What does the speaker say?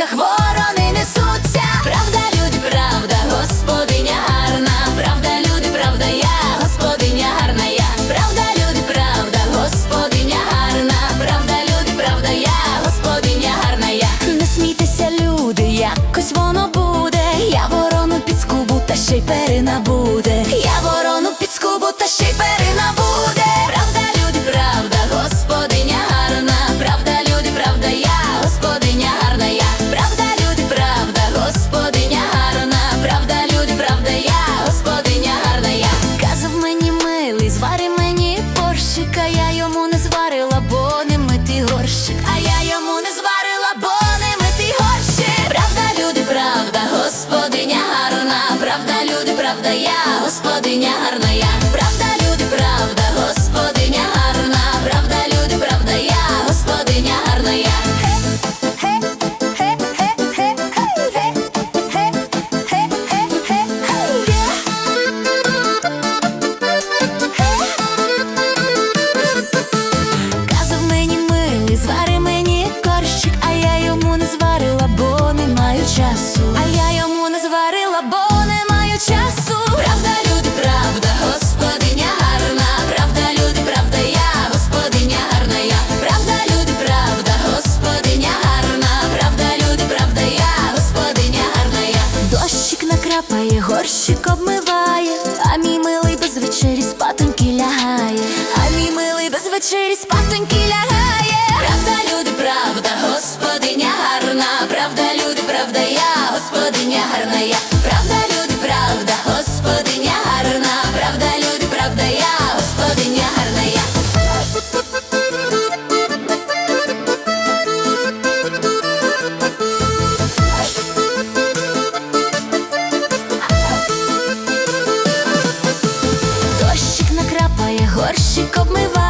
ніжках ворони несуться. Правда, люди, правда, господиня гарна, правда, люди, правда, я, господиня гарна я, правда, люди, правда, господиня гарна, правда, люди, правда, я, господиня гарна я. Не смійтеся, люди, якось воно буде. Господиня гарна, правда, люди, правда, я, господиня гарна. Накрапає, горщик обмиває, а мій милий без вечері спатоньки лягає, а мій милий без вечері спатоньки лягає. Правда, люди, правда, господиня гарна, правда, люди, правда, я, господиня гарна я. Горщик обмива.